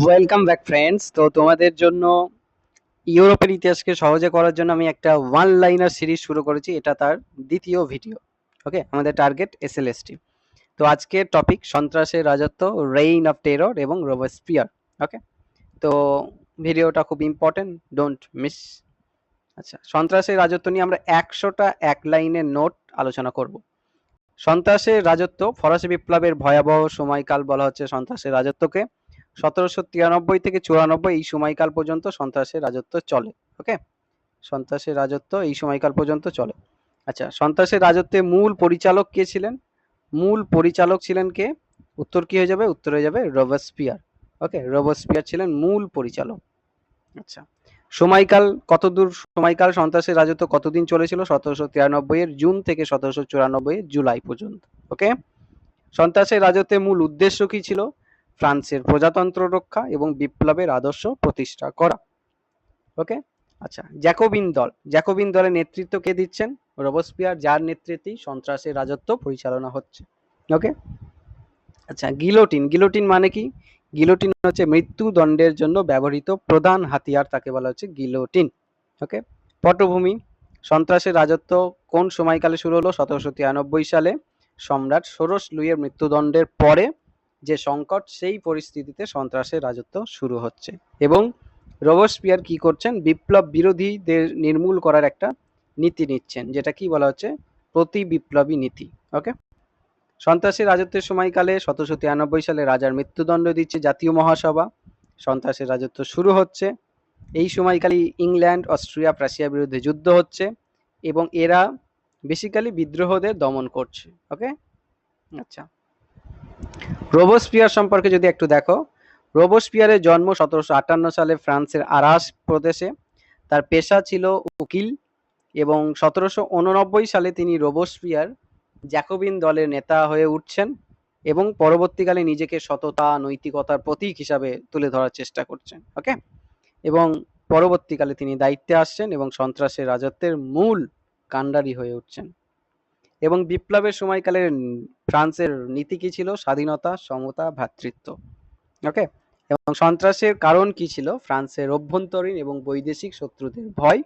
Welcome back friends তো তোমাদের জন্য ইউরোপের ইতিহাসকে সহজে করার জন্য আমি একটা ওয়ান লাইনার সিরিজ শুরু করেছি। এটা তার দ্বিতীয় ভিডিও ওকে আমাদের টার্গেট এসএলএসটি তো আজকের টপিক সন্ত্রাসের রাজত্ব রেইন অফ টেরর এবং রোবস্পিয়ার ওকে তো ভিডিওটা খুব ইম্পর্টেন্ট ডোন্ট মিস আচ্ছা সন্ত্রাসের রাজত্ব নিয়ে আমরা একশোটা এক লাইনের নোট আলোচনা করব। সন্ত্রাসের রাজত্ব, ফরাসি বিপ্লবের ভয়াবহ সময়কাল বলা হচ্ছে সন্ত্রাসের রাজত্বকে। সতেরোশো তিরানব্বই থেকে চুরানব্বই এই সময়কাল পর্যন্ত সন্ত্রাসের রাজত্ব চলে ওকে সন্ত্রাসের রাজত্ব এই সময়কাল পর্যন্ত চলে। আচ্ছা সন্ত্রাসের রাজত্বে মূল পরিচালক কে ছিলেন? মূল পরিচালক ছিলেন কে? উত্তর কি হয়ে যাবে? উত্তর হয়ে যাবে রোবসপিয়ার ওকে রোবসপিয়ার ছিলেন মূল পরিচালক। আচ্ছা সময়কাল কতদূর, সময়কাল সন্ত্রাসের রাজত্ব কতদিন চলেছিল? সতেরোশো তিরানব্বই এর জুন থেকে সতেরোশো চুরানব্বই জুলাই পর্যন্ত ওকে সন্ত্রাসের রাজত্বের মূল উদ্দেশ্য কি ছিল? ফ্রান্সের প্রজাতন্ত্র রক্ষা এবং বিপ্লবের আদর্শ প্রতিষ্ঠা করা। ওকে আচ্ছা জ্যাকোবিন দল। জ্যাকোবিন দলের নেতৃত্ব কে দিচ্ছেন? রোবসপিয়ার, যার নেতৃত্বেই সন্ত্রাসের রাজত্ব পরিচালনা হচ্ছে। ওকে আচ্ছা গিলোটিন। গিলোটিন মানে কি? গিলোটিন হচ্ছে মৃত্যুদণ্ডের জন্য ব্যবহৃত প্রধান হাতিয়ার, তাকে বলা হচ্ছে গিলোটিন। ওকে পটভূমি। সন্ত্রাসের রাজত্ব কোন সময়কালে শুরু হলো? সতেরোশো তিরানব্বই সালে। সম্রাট ষোড়শ লুইয়ের মৃত্যুদণ্ডের পরে যে সংকট, সেই পরিস্থিতিতে সন্ত্রাসের রাজত্ব শুরু হচ্ছে। এবং রোবসপিয়ার কি করছেন? বিপ্লব বিরোধীদের নির্মূল করার একটা নীতি নিচ্ছেন, যেটা কি বলা হচ্ছে? প্রতি বিপ্লবী নীতি, ওকে? সন্ত্রাসের রাজত্বের সময়কালে সতেরোশো তিরানব্বই সালে রাজার মৃত্যুদণ্ড দিচ্ছে জাতীয় মহাসভা। সন্ত্রাসের রাজত্ব শুরু হচ্ছে। এই সময়কালে ইংল্যান্ড, অস্ট্রিয়া, প্রাশিয়ার বিরুদ্ধে যুদ্ধ হচ্ছে এবং এরা বেসিক্যালি বিদ্রোহদের দমন করছে, ওকে? আচ্ছা। রোবোস্পিয়ার সম্পর্কে যদি একটু দেখো রোবোস্পিয়ারের জন্ম সতেরোশো আটান্ন সালে ফ্রান্সের আরাস প্রদেশে। তার পেশা ছিল উকিল এবং সতেরোশো উননব্বই সালে তিনি রোবোস্পিয়ার জ্যাকোবিন দলের নেতা হয়ে উঠছেন এবং পরবর্তীকালে নিজেকে সততা, নৈতিকতার প্রতীক হিসাবে তুলে ধরার চেষ্টা করছেন ওকে এবং পরবর্তীকালে তিনি দায়িত্বে আসছেন এবং সন্ত্রাসের রাজত্বের মূল কাণ্ডারি হয়ে উঠছেন। এবং বিপ্লবের সময়কালে ফ্রান্সের নীতি কি ছিল? স্বাধীনতা, সমতা, ভ্রাতৃত্ব। ওকে এবং সন্ত্রাসের কারণ কি ছিল? ফ্রান্সের অভ্যন্তরীণ এবং বৈদেশিক শত্রুদের ভয়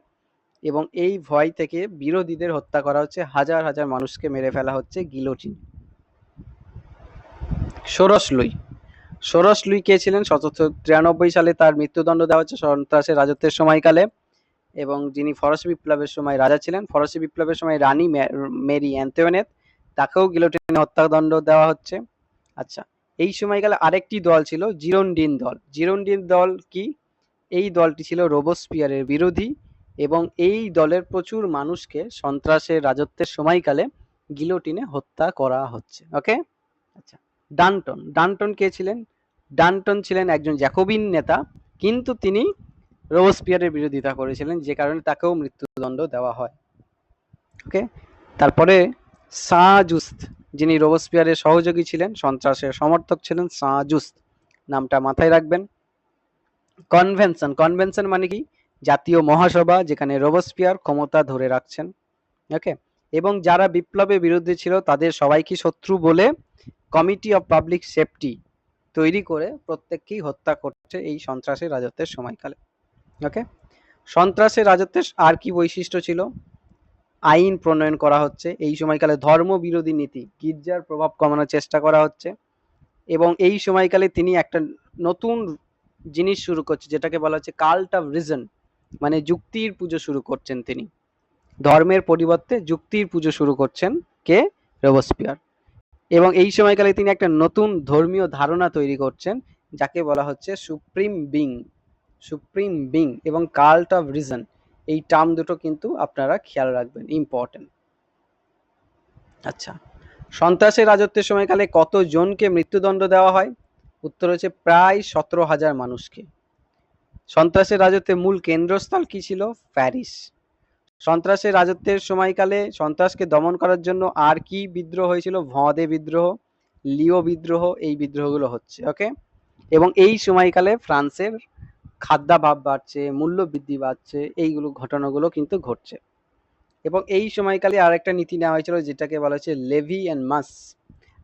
এবং এই ভয় থেকে বিরোধীদের হত্যা করা হচ্ছে। হাজার হাজার মানুষকে মেরে ফেলা হচ্ছে গিলোটিন ষোড়শ লুই। ষোড়শ লুই কে ছিলেন? সতেরোশো তিরানব্বই সালে তার মৃত্যুদণ্ড দেওয়া হচ্ছে সন্ত্রাসের রাজত্বের সময়কালে। এবং যিনি ফরাসি বিপ্লবের সময় রাজা ছিলেন, ফরাসি বিপ্লবের সময় রানী মেরি অ্যান্টোনেট তাকেও গিলোটিনে হত্যাদণ্ড দেওয়া হচ্ছে। আচ্ছা এই সময়কালে আরেকটি দল ছিল জিরোন্ডিন দল। জিরোন্ডিন দল কি? এই দলটি ছিল রোবোস্পিয়ারের বিরোধী এবং এই দলের প্রচুর মানুষকে সন্ত্রাসের রাজত্বের সময়কালে গিলোটিনে হত্যা করা হচ্ছে। ওকে? আচ্ছা ডানটন। ডানটন কে ছিলেন? ডানটন ছিলেন একজন জ্যাকোবিন নেতা, কিন্তু তিনি রোবসপিয়ারের বিরোধিতা করেছিলেন, যে কারণে তাকেও মৃত্যুদণ্ড দেওয়া হয়। ওকে তারপরে সাজুস্ত, যিনি রোবসপিয়ারের সহযোগী ছিলেন, সন্ত্রাসের সমর্থক ছিলেন সাজুস্ত। নামটা মাথায় রাখবেন। কনভেনশন কনভেনশন মানে কি? জাতীয় মহাসভা, যেখানে রোবসপিয়ার ক্ষমতা ধরে রাখছেন। ওকে এবং যারা বিপ্লবের বিরুদ্ধে ছিল, তাদের সবাইকে শত্রু বলে কমিটি অফ পাবলিক সেফটি তৈরি করে প্রত্যেককেই হত্যা করছে এই সন্ত্রাসের রাজত্বের সময়কালে। ওকে সন্ত্রাসের রাজত্বের আর কি বৈশিষ্ট্য ছিল? আইন প্রণয়ন করা হচ্ছে, এই সময়কালে ধর্ম বিরোধী নীতি, গির্জার প্রভাব কমানোর চেষ্টা করা হচ্ছে এবং এই সময়কালে তিনি একটা নতুন জিনিস শুরু করছে, যেটাকে বলা হচ্ছে কাল্ট অফ রিজন মানে যুক্তির পুজো শুরু করছেন তিনি। ধর্মের পরিবর্তে যুক্তির পুজো শুরু করছেন কে? রোবসপিয়ার এবং এই সময়কালে তিনি একটা নতুন ধর্মীয় ধারণা তৈরি করছেন, যাকে বলা হচ্ছে সুপ্রিম বিং। সুপ্রিম বিং এবং কাল্ট অফ রিজন, এই টার্ম দুটো কিন্তু আপনারা খেয়াল রাখবেন ইম্পর্টেন্ট আচ্ছা সন্ত্রাসের রাজত্বের সময়কালে কতজনকে মৃত্যুদণ্ড দেওয়া হয়? উত্তর হচ্ছে প্রায় সতেরো হাজার মানুষকে। সন্ত্রাসের রাজত্বের মূল কেন্দ্রস্থল কি ছিল? প্যারিস। সন্ত্রাসের রাজত্বের সময়কালে সন্ত্রাসকে দমন করার জন্য আর কি বিদ্রোহ হয়েছিল? ভদে বিদ্রোহ, লিও বিদ্রোহ, এই বিদ্রোহগুলো হচ্ছে ওকে এবং এই সময়কালে ফ্রান্সের খাদ্যাভাব বাড়ছে মূল্য বৃদ্ধি বাড়ছে, এইগুলো ঘটনাগুলো কিন্তু ঘটছে। এবং এই সময়কালে আর একটা নীতি নেওয়া হয়েছিল যেটাকে বলা হচ্ছে levy and mass.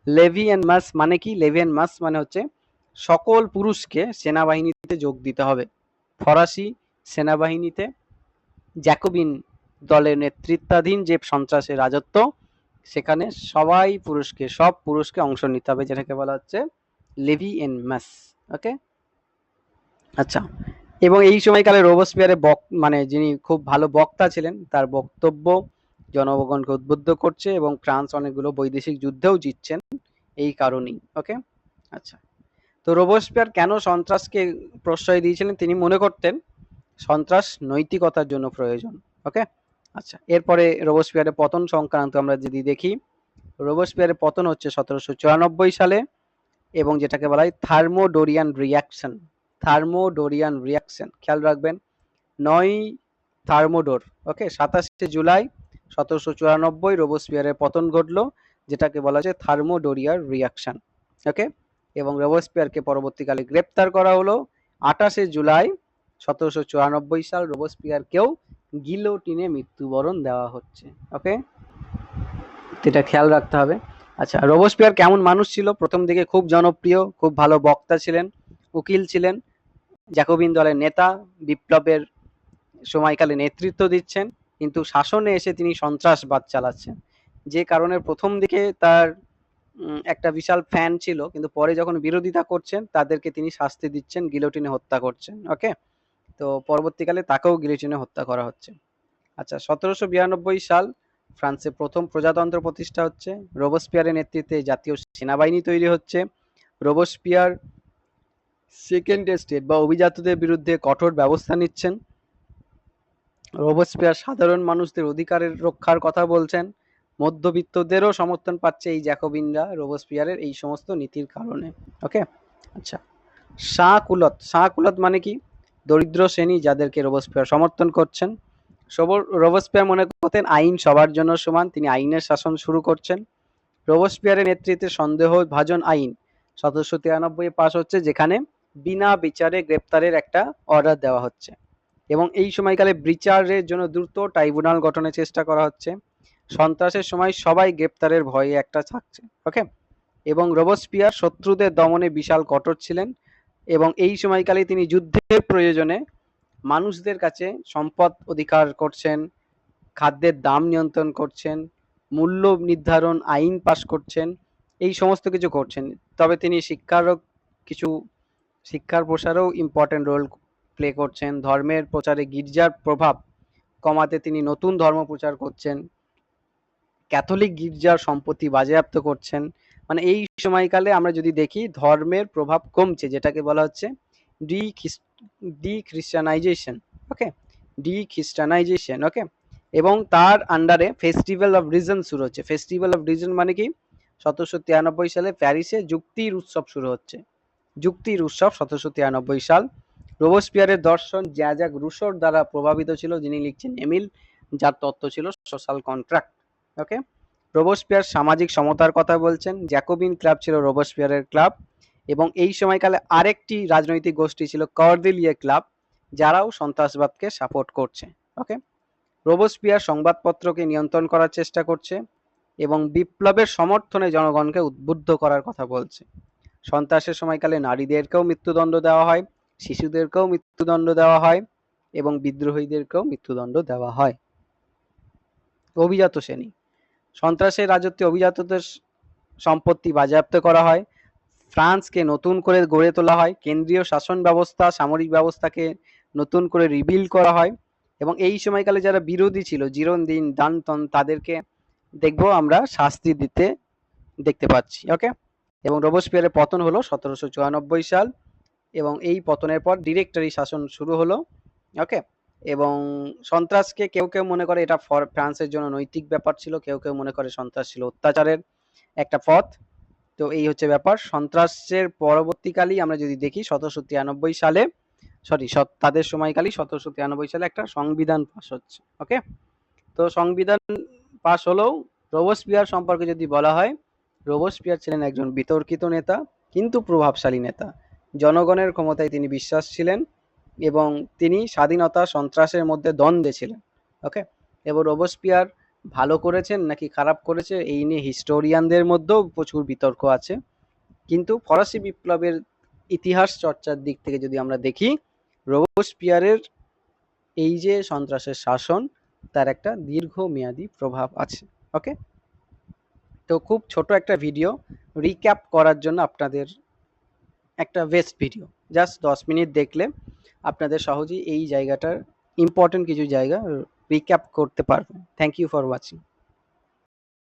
Levy and mass মানে কি? লেভি অ্যান্ড মাস মানে হচ্ছে সকল পুরুষকে সেনাবাহিনীতে যোগ দিতে হবে। ফরাসি সেনাবাহিনীতে জ্যাকোবিন দলের নেতৃত্বাধীন যে সন্ত্রাসের রাজত্ব, সেখানে সবাই পুরুষকে, সব পুরুষকে অংশ নিতে হবে, যেটাকে বলা হচ্ছে লেভি এন ম্যাস ওকে? আচ্ছা। এবং এই সময়কালে রোবসপিয়ারে বক মানে যিনি খুব ভালো বক্তা ছিলেন, তার বক্তব্য জনগণকে উদ্বুদ্ধ করছে এবং ফ্রান্স অনেকগুলো বৈদেশিক যুদ্ধেও জিতছেন এই কারণেই ওকে আচ্ছা। তো রোবসপিয়ার কেন সন্ত্রাসকে প্রশ্রয় দিয়েছিলেন তিনি মনে করতেন, সন্ত্রাস নৈতিকতার জন্য প্রয়োজন ওকে আচ্ছা এরপরে রোবসপিয়ারের পতন সংক্রান্ত আমরা যদি দেখি রোবসপিয়ারের পতন হচ্ছে সতেরোশো চুরানব্বই সালে এবং যেটাকে বলা হয় থার্মোডোরিয়ান রিয়াকশন থার্মোডোরিয়ান রিয়াকশন। খেয়াল রাখবেন, নয় থার্মোডোর, ওকে, সাতাশে জুলাই সতেরোশো চুরানব্বই রোবোস্পিয়ারের পতন ঘটলো, যেটাকে বলা হচ্ছে থার্মোডোরিয়ার রিয়াকশন, ওকে? এবং রোবোস্পিয়ারকে পরবর্তীকালে গ্রেপ্তার করা হলো, আঠাশে জুলাই সতেরোশো চুরানব্বই সাল রোবোস্পিয়ারকেও গিলোটিনে মৃত্যুবরণ দেওয়া হচ্ছে, ওকে? এটা খেয়াল রাখতে হবে। আচ্ছা রোবোস্পিয়ার কেমন মানুষ ছিল? প্রথম দিকে খুব জনপ্রিয়, খুব ভালো বক্তা ছিলেন, উকিল ছিলেন জ্যাকোবিন দলের নেতা বিপ্লবের সময়কালে নেতৃত্ব দিচ্ছেন, কিন্তু শাসনে এসে তিনি সন্ত্রাসবাদ চালাচ্ছেন। যে কারণে প্রথম দিকে তার একটা বিশাল ফ্যান ছিল, কিন্তু পরে যখন বিরোধিতা করছেন, তাদেরকে তিনি শাস্তি দিচ্ছেন, গিলোটিনে হত্যা করছেন, ওকে? তো পরবর্তীকালে তাকেও গিলোটিনে হত্যা করা হচ্ছে। আচ্ছা সতেরোশো বিরানব্বই সাল ফ্রান্সে প্রথম প্রজাতন্ত্র প্রতিষ্ঠা হচ্ছে। রোবসপিয়ারের নেতৃত্বে জাতীয় সেনাবাহিনী তৈরি হচ্ছে। রোবসপিয়ার সেকেন্ড স্টেট বা অভিজাতদের বিরুদ্ধে কঠোর ব্যবস্থা নিচ্ছেন। রোবসপিয়ার সাধারণ মানুষদের অধিকারের রক্ষার কথা বলছেন। মধ্যবিত্তদেরও সমর্থন পাচ্ছে এই জ্যাকোবিনরা রোবসপিয়ারের এই সমস্ত নীতির কারণে। ওকে আচ্ছা। শাহকুলত শাহকুলত মানে কি? দরিদ্র শ্রেণি যাদেরকে রোবসপিয়ার সমর্থন করছেন। সবর- রোবসপিয়ার মনে করতেন আইন সবার জন্য সমান, তিনি আইনের শাসন শুরু করছেন। রোবসপিয়ারের নেতৃত্বে সন্দেহ ভাজন আইন। সতেরোশো তিরানব্বই পাশ হচ্ছে যেখানে বিনা বিচারে গ্রেপ্তারের একটা অর্ডার দেওয়া হচ্ছে। এবং এই সময়কালে বিচারের জন্য দ্রুত ট্রাইব্যুনাল গঠনের চেষ্টা করা হচ্ছে। সন্ত্রাসের সময় সবাই গ্রেপ্তারের ভয়ে একটা থাকছে ওকে এবং রোবসপিয়ার শত্রুদের দমনে বিশাল কঠোর ছিলেন এবং এই সময়কালে তিনি যুদ্ধের প্রয়োজনে মানুষদের কাছে সম্পদ অধিকার করছেন, খাদ্যের দাম নিয়ন্ত্রণ করছেন, মূল্য নির্ধারণ, আইন পাশ করছেন, এই সমস্ত কিছু করছেন। তবে তিনি শিক্ষারও কিছু শিক্ষার প্রসারেও ইম্পর্টেন্ট রোল প্লে করছেন। ধর্মের প্রচারে গির্জার প্রভাব কমাতে তিনি নতুন ধর্ম প্রচার করছেন। ক্যাথলিক গির্জার সম্পত্তি বাজেয়াপ্ত করছেন। মানে এই সময়কালে আমরা যদি দেখি, ধর্মের প্রভাব কমছে, যেটাকে বলা হচ্ছে de dechristianization okay dechristianization okay এবং তার আন্ডারে ফেস্টিভ্যাল অফ রিজন শুরু হচ্ছে। ফেস্টিভ্যাল অফ রিজন মানে কি? সতেরোশো তিরানব্বই সালে প্যারিসে যুক্তির উৎসব শুরু হচ্ছে। যুক্তির উৎসব সতেরোশো তিরানব্বই সাল। রোবসপিয়ারের দর্শন জ্যাজাক রুশোর দ্বারা প্রভাবিত ছিল, যিনি লিখছেন এমিল, যার তত্ত্ব ছিল সোশ্যাল কন্ট্রাক্ট। ওকে? রোবসপিয়ার সামাজিক সমতার কথা বলছেন। জ্যাকোবিন ক্লাব ছিল রোবসপিয়ারের ক্লাব এবং এই সময়কালে আরেকটি রাজনৈতিক গোষ্ঠী ছিল কর্দেলিয়ে ক্লাব, যারাও সন্ত্রাসবাদকে সাপোর্ট করছে। ওকে? রোবসপিয়ার সংবাদপত্রকে নিয়ন্ত্রণ করার চেষ্টা করছে এবং বিপ্লবের সমর্থনে জনগণকে উদ্বুদ্ধ করার কথা বলছে। সন্ত্রাসের সময়কালে নারীদেরকেও মৃত্যুদণ্ড দেওয়া হয়, শিশুদেরকেও মৃত্যুদণ্ড দেওয়া হয় এবং বিদ্রোহীদেরকেও মৃত্যুদণ্ড দেওয়া হয়। অভিজাত শ্রেণি। সন্ত্রাসের রাজত্বে অভিজাতদের সম্পত্তি বাজেয়াপ্ত করা হয়। ফ্রান্সকে নতুন করে গড়ে তোলা হয়। কেন্দ্রীয় শাসন ব্যবস্থা, সামরিক ব্যবস্থাকে নতুন করে রিবিল করা হয় এবং এই সময়কালে যারা বিরোধী ছিল জিরোনদিন দানতন, তাদেরকে দেখব আমরা শাস্তি দিতে, দেখতে পাচ্ছি ওকে এবং রোবসপিয়ারের পতন হলো সতেরোশো চুরানব্বই সাল এবং এই পতনের পর ডিরেক্টরি শাসন শুরু হলো ওকে এবং সন্ত্রাসকে কেউ কেউ মনে করে এটা ফর- ফ্রান্সের জন্য নৈতিক ব্যাপার ছিল, কেউ কেউ মনে করে সন্ত্রাস ছিল অত্যাচারের একটা পথ। তো এই হচ্ছে ব্যাপার। সন্ত্রাসের পরবর্তীকালেই আমরা যদি দেখি সতেরোশো তিরানব্বই সালে সরি তাদের সময়কালেই সতেরোশো তিরানব্বই সালে একটা সংবিধান পাস হচ্ছে ওকে তো সংবিধান পাস হলেও রোবসপিয়ার সম্পর্কে যদি বলা হয় রোবসপিয়ার ছিলেন একজন বিতর্কিত নেতা, কিন্তু প্রভাবশালী নেতা। জনগণের ক্ষমতায় তিনি বিশ্বাস ছিলেন এবং তিনি স্বাধীনতা সন্ত্রাসের মধ্যে দ্বন্দ্বে ছিলেন, ওকে? এবং রোবসপিয়ার ভালো করেছেন নাকি খারাপ করেছে, এই নিয়ে হিস্টোরিয়ানদের মধ্যেও প্রচুর বিতর্ক আছে। কিন্তু ফরাসি বিপ্লবের ইতিহাস চর্চার দিক থেকে যদি আমরা দেখি রোবোস্পিয়ারের এই যে সন্ত্রাসের শাসন, তার একটা দীর্ঘমেয়াদী প্রভাব আছে, ওকে? তো খুব ছোট একটা ভিডিও রিক্যাপ করার জন্য আপনাদের একটা বেস্ট ভিডিও জাস্ট দশ মিনিট দেখলে আপনাদের সহজেই এই জায়গাটার ইম্পর্টেন্ট কিছু জায়গা রিক্যাপ করতে পারবেন। Thank you for watching